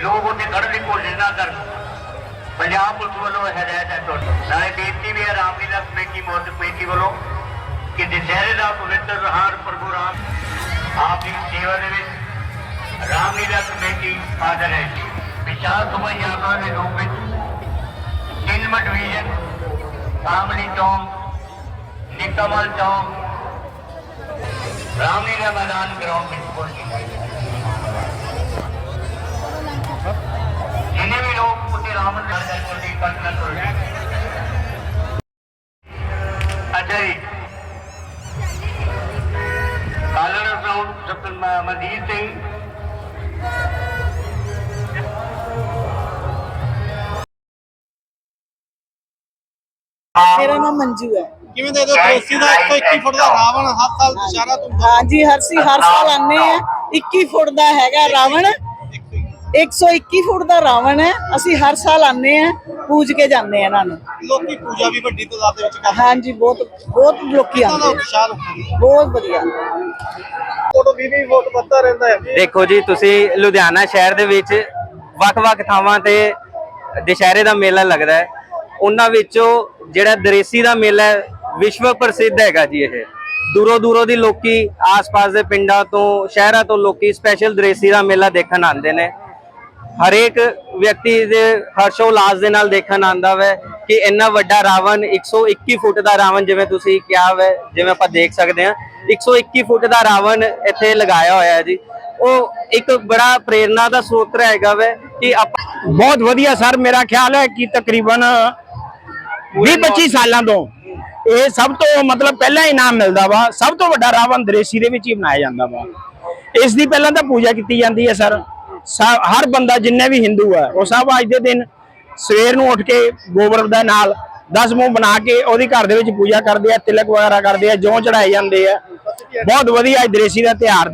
ਲੋਕ ਉੱਥੇ ਖੜਨ ਦੀ ਕੋਸ਼ਿਸ਼ ਨਾ ਕਰਨ ਪੰਜਾਬ ਪੁਲਿਸ ਵੱਲੋਂ ਹਦਾਇਤ ਹੈ ਤੁਹਾਡੀ ਨਾਲੇ ਬੇਨਤੀ ਵੀ ਹੈ ਰਾਮਲੀਲਾ ਕਮੇਟੀ ਮੋਹਤ ਕਮੇਟੀ ਵੱਲੋਂ ਕਿ ਦੁਸਹਿਰੇ ਦਾ ਪਵਿੱਤਰ ਰਹਾਰ ਪ੍ਰਭੂ ਰਾਮ ਆਪ ਦੀ ਸੇਵਾ ਦੇ ਵਿੱਚ ਰਾਮਲੀਲਾ ਕਮੇਟੀ ਹਾਜ਼ਰ ਹੈ ਵਿਸ਼ਾਲ ਸੁਭਾਈਆਵਾਂ ਦੇ ਰੂਪ ਵਿੱਚ ਤਿੰਨ ਡਿਵੀਜ਼ਨ ਸਾਮਲੀ ਚੌਂਕ ਨਿਕਮਲ ਚੌਂਕ ਰਾਮਲੀਲਾ ਮੈਦਾਨ ਗਰਾਊਂਡ ਵਿੱਚ ਮੇਰਾ ਨਾਮ ਮੰਜੂ ਹੈ। ਕਿਵੇਂ ਦੇ ਦਿਓ ਦੋਸਤੀ ਦਾ 121 ਫੁੱਟ ਦਾ ਰਾਵਣ ਹਰ ਸਾਲ ਦੁਸ਼ਹਿਰਾ ਤੋਂ ਹਾਂਜੀ ਹਰਸੀ ਹਰ ਸਾਲ ਆਨੇ ਆ। 21 ਫੁੱਟ ਦਾ ਹੈਗਾ ਰਾਵਣ। 121 ਫੁੱਟ ਦਾ ਰਾਵਣ ਹੈ। ਅਸੀਂ ਹਰ ਸਾਲ ਆਨੇ ਆ। ਪੂਜ ਕੇ ਜਾਂਦੇ ਆ ਇਹਨਾਂ ਨੂੰ। ਲੋਕੀ ਪੂਜਾ ਵੀ ਵੱਡੀ ਤਾਦਾਦ ਦੇ ਵਿੱਚ ਕਰਦੇ ਹਾਂਜੀ ਬਹੁਤ ਬਹੁਤ ਲੋਕੀ ਇਹਨਾਂ ਦਾ ਆਉਂਦੇ ਉਤਸ਼ਾਹ ਹੁੰਦਾ ਬਹੁਤ ਵਧੀਆ। ਫੋਟੋ 20 20 ਫੁੱਟ ਵੱਧਦਾ ਰਹਿੰਦਾ ਹੈ। ਦੇਖੋ ਜੀ ਤੁਸੀਂ ਲੁਧਿਆਣਾ ਸ਼ਹਿਰ ਦੇ ਵਿੱਚ ਵੱਖ-ਵੱਖ ਥਾਵਾਂ ਤੇ ਦੁਸ਼ਹਿਰੇ ਦਾ ਮੇਲਾ ਲੱਗਦਾ ਹੈ। ਉਹਨਾਂ ਵਿੱਚੋਂ ਜਿਹੜਾ ਦਰੇਸੀ ਦਾ ਮੇਲਾ ਹੈ ਵਿਸ਼ਵ ਪ੍ਰਸਿੱਧ ਹੈਗਾ ਜੀ ਇਹ। ਦੂਰੋਂ ਦੂਰੋਂ ਦੀ ਲੋਕੀ ਆਸ-ਪਾਸ ਦੇ ਪਿੰਡਾਂ ਤੋਂ ਸ਼ਹਿਰਾਂ ਤੋਂ ਲੋਕੀ ਸਪੈਸ਼ਲ ਦਰੇਸੀ ਦਾ ਮੇਲਾ ਦੇਖਣ ਆਉਂਦੇ ਨੇ। ਹਰੇਕ ਵਿਅਕਤੀ ਦੇ ਹਰਸ਼ੋ ਉਲਾਸ ਦੇ ਨਾਲ ਦੇਖਣ ਆਂਦਾ ਵੈ ਕਿ ਇੰਨਾ ਵੱਡਾ ਰਾਵਣ 121 ਫੁੱਟ ਦਾ ਰਾਵਣ ਜਿਵੇਂ ਤੁਸੀਂ ਕਿਹਾ ਵੈ, ਜਿਵੇਂ ਆਪਾਂ ਦੇਖ ਸਕਦੇ ਹਾਂ 121 ਫੁੱਟ ਦਾ ਰਾਵਣ ਇੱਥੇ ਲਗਾਇਆ ਹੋਇਆ ਹੈ ਜੀ। ਉਹ ਇੱਕ ਬੜਾ ਪ੍ਰੇਰਣਾ ਦਾ ਸਰੋਤ ਹੈਗਾ ਵੈ ਕਿ ਆਪਾਂ ਬਹੁਤ ਵਧੀਆ ਸਰ, ਮੇਰਾ ਖਿਆਲ ਹੈ ਕਿ ਤਕਰੀਬਨ 20-25 ਸਾਲਾਂ ਤੋਂ ਇਹ ਸਭ ਤੋਂ ਮਤਲਬ ਪਹਿਲਾ ਇਨਾਮ ਮਿਲਦਾ ਵਾ, ਸਭ ਤੋਂ ਵੱਡਾ ਰਾਵਣ ਦ੍ਰੇਸੀ ਦੇ ਵਿੱਚ ਹੀ ਬਣਾਇਆ ਜਾਂਦਾ ਵਾ। ਇਸ ਦੀ ਪਹਿਲਾਂ ਤਾਂ ਪੂਜਾ ਕੀਤੀ ਜਾਂਦੀ ਹੈ ਸਰ। ਹਰ ਬੰਦਾ ਜਿੰਨੇ ਵੀ ਹਿੰਦੂ ਹੈ ਉਹ ਸਭ ਅੱਜ ਦੇ ਦਿਨ ਸਵੇਰ ਨੂੰ ਉੱਠ ਕੇ ਗੋਬਰ ਦੇ ਨਾਲ 10 ਮੂੰਹ ਬਣਾ ਕੇ ਉਹਦੀ ਘਰ ਦੇ ਵਿੱਚ ਪੂਜਾ ਕਰਦੇ ਆ, ਤਿਲਕ ਵਗੈਰਾ ਕਰਦੇ ਆ, ਜੌਂ ਚੜਾਏ ਜਾਂਦੇ ਆ। ਬਹੁਤ ਵਧੀਆ ਦ੍ਰੇਸੀ ਦਾ ਤਿਉਹਾਰ